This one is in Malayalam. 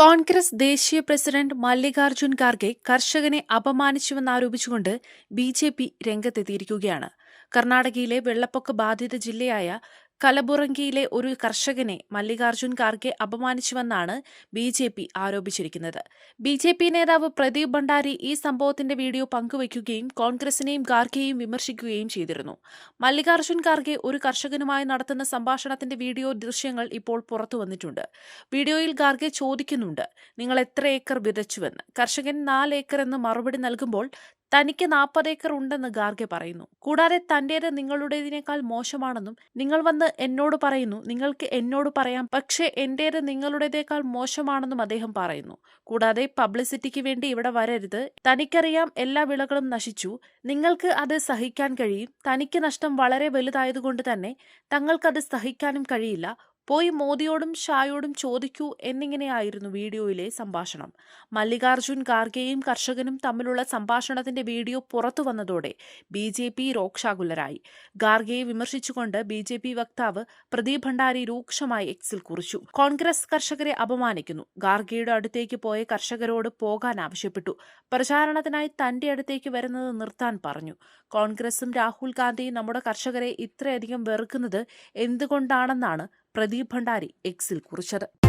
കോൺഗ്രസ് ദേശീയ പ്രസിഡന്റ് മല്ലികാർജുൻ ഖാർഗെ കർഷകനെ അപമാനിച്ചുവെന്നാരോപിച്ചുകൊണ്ട് ബി ജെ പി രംഗത്തെത്തിയിരിക്കുകയാണ്. കർണാടകയിലെ വെള്ളപ്പൊക്ക ബാധിത ജില്ലയായ കലബുറങ്കിയിലെ ഒരു കർഷകനെ മല്ലികാർജുൻ ഖാർഗെ അപമാനിച്ചുവെന്നാണ് ബി ജെ പി ആരോപിച്ചിരിക്കുന്നത്. ബി ജെ പി നേതാവ് പ്രദീപ് ഭണ്ഡാരി ഈ സംഭവത്തിന്റെ വീഡിയോ പങ്കുവയ്ക്കുകയും കോൺഗ്രസിനെയും ഖാർഗെയും വിമർശിക്കുകയും ചെയ്തിരുന്നു. മല്ലികാർജുൻ ഖാർഗെ ഒരു കർഷകനുമായി നടത്തുന്ന സംഭാഷണത്തിന്റെ വീഡിയോ ദൃശ്യങ്ങൾ ഇപ്പോൾ പുറത്തു വന്നിട്ടുണ്ട്. വീഡിയോയിൽ ഖാർഗെ ചോദിക്കുന്നുണ്ട് നിങ്ങൾ എത്ര ഏക്കർ വിതച്ചുവെന്ന്? കർഷകൻ നാല് ഏക്കർ എന്ന് മറുപടി നൽകുമ്പോൾ തനിക്ക് നാൽപ്പത് ഏക്കർ ഉണ്ടെന്ന് ഖാർഗെ പറയുന്നു. കൂടാതെ തന്റേത് നിങ്ങളുടേതിനേക്കാൾ മോശമാണെന്നും നിങ്ങൾ വന്ന് എന്നോട് പറയുന്നു. നിങ്ങൾക്ക് എന്നോട് പറയാം. പക്ഷേ എന്റേത് നിങ്ങളുടേതേക്കാൾ മോശമാണെന്നും അദ്ദേഹം പറയുന്നു. കൂടാതെ പബ്ലിസിറ്റിക്ക് വേണ്ടി ഇവിടെ വരരുത്. തനിക്കറിയാം എല്ലാ വിളകളും നശിച്ചു. നിങ്ങൾക്ക് അത് സഹിക്കാൻ കഴിയും. തനിക്ക് നഷ്ടം വളരെ വലുതായതുകൊണ്ട് തന്നെ തങ്ങൾക്കത് സഹിക്കാനും കഴിയില്ല. പോയി മോദിയോടും ഷായോടും ചോദിക്കൂ എന്നിങ്ങനെയായിരുന്നു വീഡിയോയിലെ സംഭാഷണം. മല്ലികാർജുൻ ഖാർഗെയും കർഷകനും തമ്മിലുള്ള സംഭാഷണത്തിന്റെ വീഡിയോ പുറത്തു വന്നതോടെ ബി ജെ പി രോക്ഷാകുലരായി. ഖാർഗെയെ വിമർശിച്ചുകൊണ്ട് ബി ജെ പി വക്താവ് പ്രദീപ് ഭണ്ഡാരി രൂക്ഷമായി എക്സിൽ കുറിച്ചു. കോൺഗ്രസ് കർഷകരെ അപമാനിക്കുന്നു. ഖാർഗെയുടെ അടുത്തേക്ക് പോയ കർഷകരോട് പോകാൻ ആവശ്യപ്പെട്ടു. പ്രചാരണത്തിനായി തന്റെ അടുത്തേക്ക് വരുന്നത് നിർത്താൻ പറഞ്ഞു. കോൺഗ്രസും രാഹുൽ ഗാന്ധിയും നമ്മുടെ കർഷകരെ ഇത്രയധികം വെറുക്കുന്നത് എന്തുകൊണ്ടാണെന്നാണ് പ്രദീപ് ഭണ്ഡാരി എക്സിൽ കുറിച്ചത്